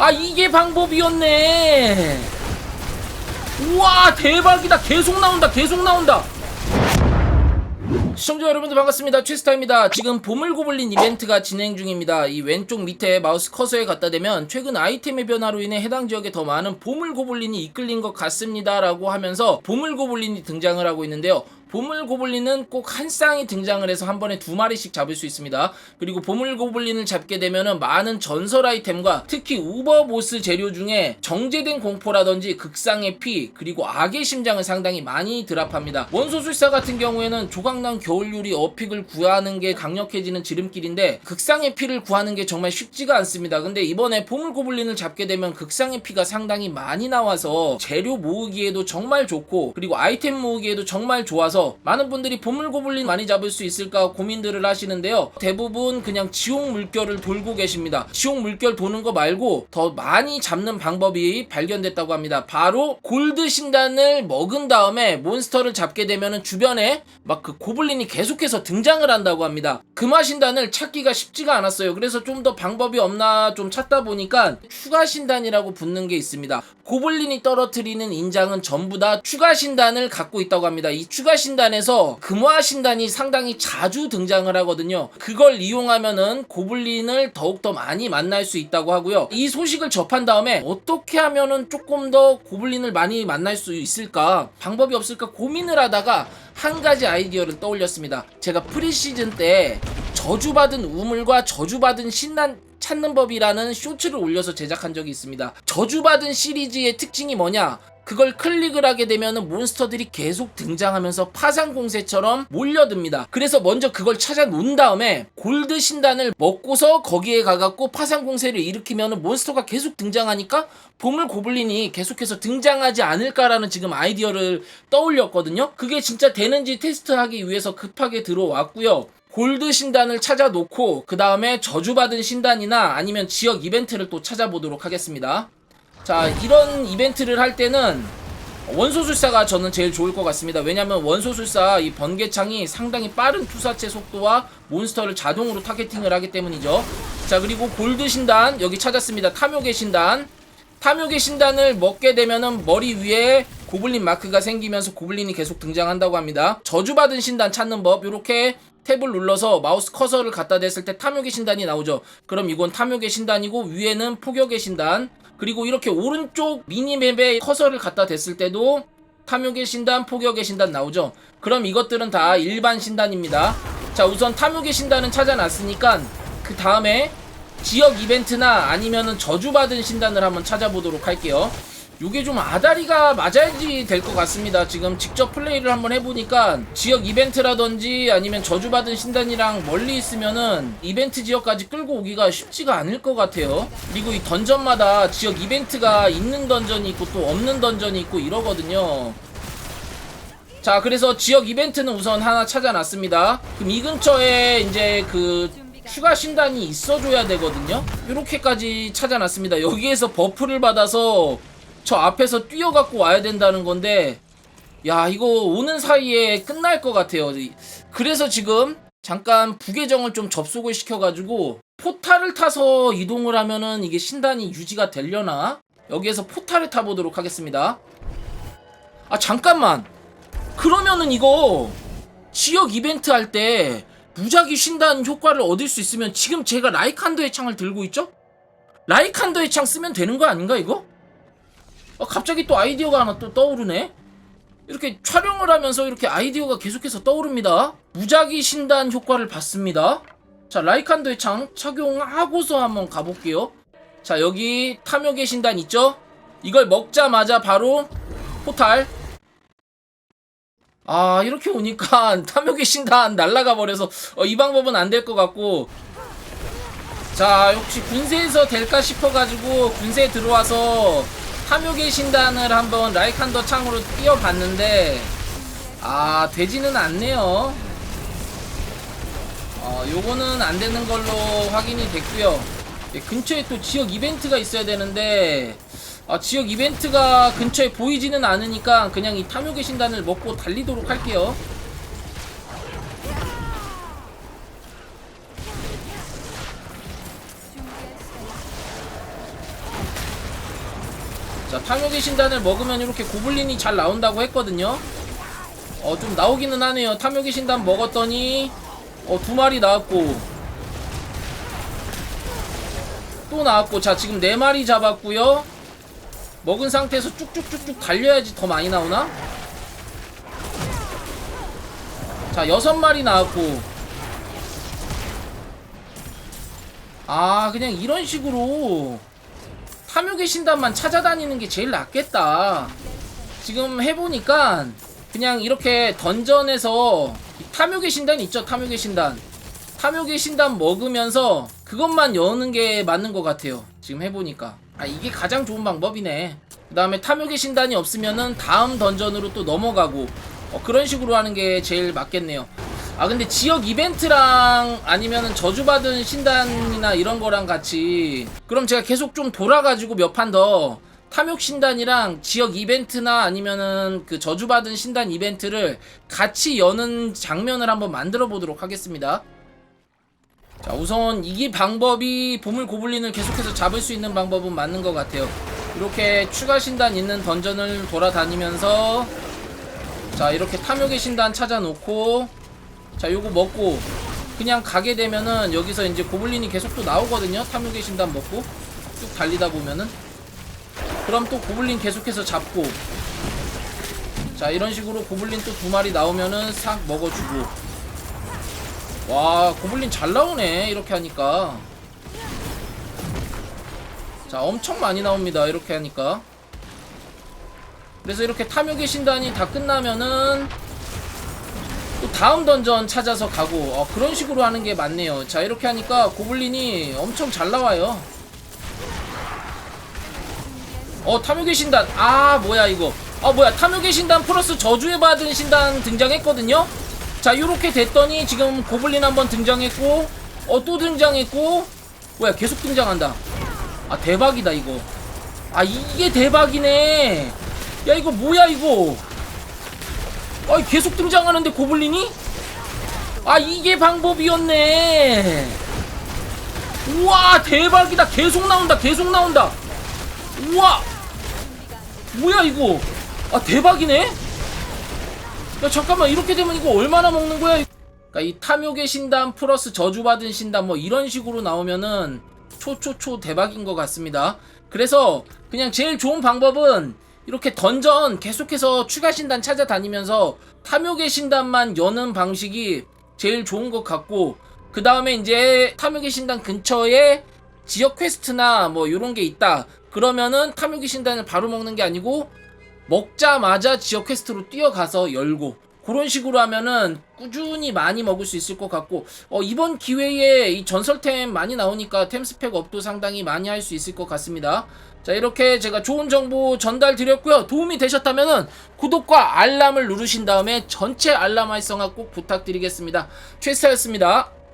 아 이게 방법이었네. 우와 대박이다. 계속 나온다 계속 나온다. 시청자 여러분들 반갑습니다. 최스타입니다. 지금 보물고블린 이벤트가 진행 중입니다. 이 왼쪽 밑에 마우스 커서에 갖다 대면 최근 아이템의 변화로 인해 해당 지역에 더 많은 보물고블린이 이끌린 것 같습니다 라고 하면서 보물고블린이 등장을 하고 있는데요 보물 고블린은 꼭 한 쌍이 등장을 해서 한 번에 두 마리씩 잡을 수 있습니다. 그리고 보물 고블린을 잡게 되면은 많은 전설 아이템과 특히 우버 보스 재료 중에 정제된 공포라든지 극상의 피 그리고 악의 심장을 상당히 많이 드랍합니다. 원소술사 같은 경우에는 조각난 겨울유리 어픽을 구하는 게 강력해지는 지름길인데 극상의 피를 구하는 게 정말 쉽지가 않습니다. 근데 이번에 보물 고블린을 잡게 되면 극상의 피가 상당히 많이 나와서 재료 모으기에도 정말 좋고 그리고 아이템 모으기에도 정말 좋아서 많은 분들이 보물고블린 많이 잡을 수 있을까 고민들을 하시는데요. 대부분 그냥 지옥 물결을 돌고 계십니다. 지옥 물결 도는 거 말고 더 많이 잡는 방법이 발견됐다고 합니다. 바로 골드 신단을 먹은 다음에 몬스터를 잡게 되면은 주변에 막 그 고블린이 계속해서 등장을 한다고 합니다. 금화 신단을 찾기가 쉽지가 않았어요. 그래서 좀 더 방법이 없나 좀 찾다 보니까 추가 신단이라고 붙는 게 있습니다. 고블린이 떨어뜨리는 인장은 전부 다 추가 신단을 갖고 있다고 합니다. 이 추가 신 단에서 금화 신단이 상당히 자주 등장을 하거든요. 그걸 이용하면은 고블린을 더욱더 많이 만날 수 있다고 하고요. 이 소식을 접한 다음에 어떻게 하면은 조금 더 고블린을 많이 만날 수 있을까? 방법이 없을까 고민을 하다가 한 가지 아이디어를 떠올렸습니다. 제가 프리시즌 때 저주받은 우물과 저주받은 신난 찾는 법이라는 쇼츠를 올려서 제작한 적이 있습니다. 저주받은 시리즈의 특징이 뭐냐? 그걸 클릭을 하게 되면 몬스터들이 계속 등장하면서 파상 공세처럼 몰려듭니다. 그래서 먼저 그걸 찾아 놓은 다음에 골드 신단을 먹고서 거기에 가갖고 파상 공세를 일으키면 몬스터가 계속 등장하니까 보물 고블린이 계속해서 등장하지 않을까라는 지금 아이디어를 떠올렸거든요. 그게 진짜 되는지 테스트하기 위해서 급하게 들어왔고요. 골드 신단을 찾아 놓고 그 다음에 저주받은 신단이나 아니면 지역 이벤트를 또 찾아보도록 하겠습니다. 자 이런 이벤트를 할 때는 원소술사가 저는 제일 좋을 것 같습니다. 왜냐면 원소술사 이 번개창이 상당히 빠른 투사체 속도와 몬스터를 자동으로 타겟팅을 하기 때문이죠. 자 그리고 골드 신단 여기 찾았습니다. 탐욕의 신단 탐욕의 신단을 먹게 되면은 머리 위에 고블린 마크가 생기면서 고블린이 계속 등장한다고 합니다. 저주받은 신단 찾는 법 요렇게 탭을 눌러서 마우스 커서를 갖다 댔을 때 탐욕의 신단이 나오죠. 그럼 이건 탐욕의 신단이고 위에는 포격의 신단 그리고 이렇게 오른쪽 미니맵에 커서를 갖다 댔을 때도 탐욕의 신단, 포격의 신단 나오죠. 그럼 이것들은 다 일반 신단입니다. 자 우선 탐욕의 신단은 찾아놨으니까 그 다음에 지역 이벤트나 아니면은 저주받은 신단을 한번 찾아보도록 할게요. 요게 좀 아다리가 맞아야지 될 것 같습니다. 지금 직접 플레이를 한번 해보니까 지역 이벤트라든지 아니면 저주받은 신단이랑 멀리 있으면은 이벤트 지역까지 끌고 오기가 쉽지가 않을 것 같아요. 그리고 이 던전마다 지역 이벤트가 있는 던전이 있고 또 없는 던전이 있고 이러거든요. 자, 그래서 지역 이벤트는 우선 하나 찾아놨습니다. 그럼 이 근처에 이제 그 추가 신단이 있어줘야 되거든요. 이렇게까지 찾아놨습니다. 여기에서 버프를 받아서 저 앞에서 뛰어갖고 와야 된다는 건데 야 이거 오는 사이에 끝날 것 같아요 그래서 지금 잠깐 부계정을 좀 접속을 시켜가지고 포탈을 타서 이동을 하면은 이게 신단이 유지가 되려나 여기에서 포탈을 타보도록 하겠습니다 아 잠깐만 그러면은 이거 지역 이벤트 할 때 무작위 신단 효과를 얻을 수 있으면 지금 제가 라이칸더의 창을 들고 있죠? 라이칸더의 창 쓰면 되는 거 아닌가 이거? 아, 갑자기 또 아이디어가 하나 또 떠오르네. 이렇게 촬영을 하면서 이렇게 아이디어가 계속해서 떠오릅니다. 무작위 신단 효과를 받습니다. 자, 라이칸도의 창 착용하고서 한번 가볼게요. 자, 여기 탐욕의 신단 있죠? 이걸 먹자마자 바로 포탈. 아, 이렇게 오니까 탐욕의 신단 날라가 버려서 어, 이 방법은 안 될 것 같고. 자, 역시 군세에서 될까 싶어가지고 군세에 들어와서 탐욕의 신단을 한번 라이칸더 창으로 띄워봤는데 아 되지는 않네요. 어 요거는 안되는 걸로 확인이 됐고요. 예, 근처에 또 지역 이벤트가 있어야 되는데 아, 지역 이벤트가 근처에 보이지는 않으니까 그냥 이 탐욕의 신단을 먹고 달리도록 할게요 자 탐욕의 신단을 먹으면 이렇게 고블린이 잘 나온다고 했거든요. 어 좀 나오기는 하네요. 탐욕의 신단 먹었더니 어 두 마리 나왔고. 또 나왔고. 자 지금 네 마리 잡았고요. 먹은 상태에서 쭉쭉쭉쭉 달려야지 더 많이 나오나? 자 여섯 마리 나왔고. 아 그냥 이런 식으로 탐욕의 신단만 찾아다니는 게 제일 낫겠다. 지금 해보니까 그냥 이렇게 던전에서 이 탐욕의 신단 있죠? 탐욕의 신단. 탐욕의 신단 먹으면서 그것만 여는 게 맞는 것 같아요. 지금 해보니까. 아 이게 가장 좋은 방법이네. 그 다음에 탐욕의 신단이 없으면은 다음 던전으로 또 넘어가고 어, 그런 식으로 하는 게 제일 맞겠네요 아 근데 지역 이벤트랑 아니면은 저주받은 신단이나 이런 거랑 같이 그럼 제가 계속 좀 돌아가지고 몇 판 더 탐욕 신단이랑 지역 이벤트나 아니면은 그 저주받은 신단 이벤트를 같이 여는 장면을 한번 만들어 보도록 하겠습니다. 자 우선 이 방법이 보물 고블린을 계속해서 잡을 수 있는 방법은 맞는 것 같아요. 이렇게 추가 신단 있는 던전을 돌아다니면서 자 이렇게 탐욕의 신단 찾아놓고 자 요거 먹고 그냥 가게 되면은 여기서 이제 고블린이 계속 또 나오거든요. 탐욕의 신단 먹고 쭉 달리다 보면은. 그럼 또 고블린 계속해서 잡고. 자 이런 식으로 고블린 또 두 마리 나오면은 싹 먹어주고. 와 고블린 잘 나오네 이렇게 하니까. 자 엄청 많이 나옵니다 이렇게 하니까. 그래서 이렇게 탐욕의 신단이 다 끝나면은 또 다음 던전 찾아서 가고 어, 그런 식으로 하는 게 맞네요. 자 이렇게 하니까 고블린이 엄청 잘 나와요. 어 탐욕의 신단. 아 뭐야 이거. 아 뭐야 탐욕의 신단 플러스 저주에 받은 신단 등장했거든요? 자 요렇게 됐더니 지금 고블린 한번 등장했고 어 또 등장했고 뭐야 계속 등장한다. 아 대박이다 이거. 아 이게 대박이네. 야 이거 뭐야 이거 아 계속 등장하는데 고블린이? 아 이게 방법이었네. 우와 대박이다. 계속 나온다 계속 나온다. 우와. 뭐야 이거? 아 대박이네? 야 잠깐만. 이렇게 되면 이거 얼마나 먹는 거야? 그러니까 이 탐욕의 신단 플러스 저주받은 신단 뭐 이런 식으로 나오면은 초초초 대박인 것 같습니다. 그래서 그냥 제일 좋은 방법은 이렇게 던전 계속해서 추가 신단 찾아다니면서 탐욕의 신단만 여는 방식이 제일 좋은 것 같고 그 다음에 이제 탐욕의 신단 근처에 지역 퀘스트나 뭐 이런 게 있다 그러면은 탐욕의 신단을 바로 먹는 게 아니고 먹자마자 지역 퀘스트로 뛰어가서 열고 그런 식으로 하면은 꾸준히 많이 먹을 수 있을 것 같고 어, 이번 기회에 이 전설템 많이 나오니까 템 스펙 업도 상당히 많이 할 수 있을 것 같습니다. 자 이렇게 제가 좋은 정보 전달 드렸고요. 도움이 되셨다면은 구독과 알람을 누르신 다음에 전체 알람 활성화 꼭 부탁드리겠습니다. 최스타였습니다.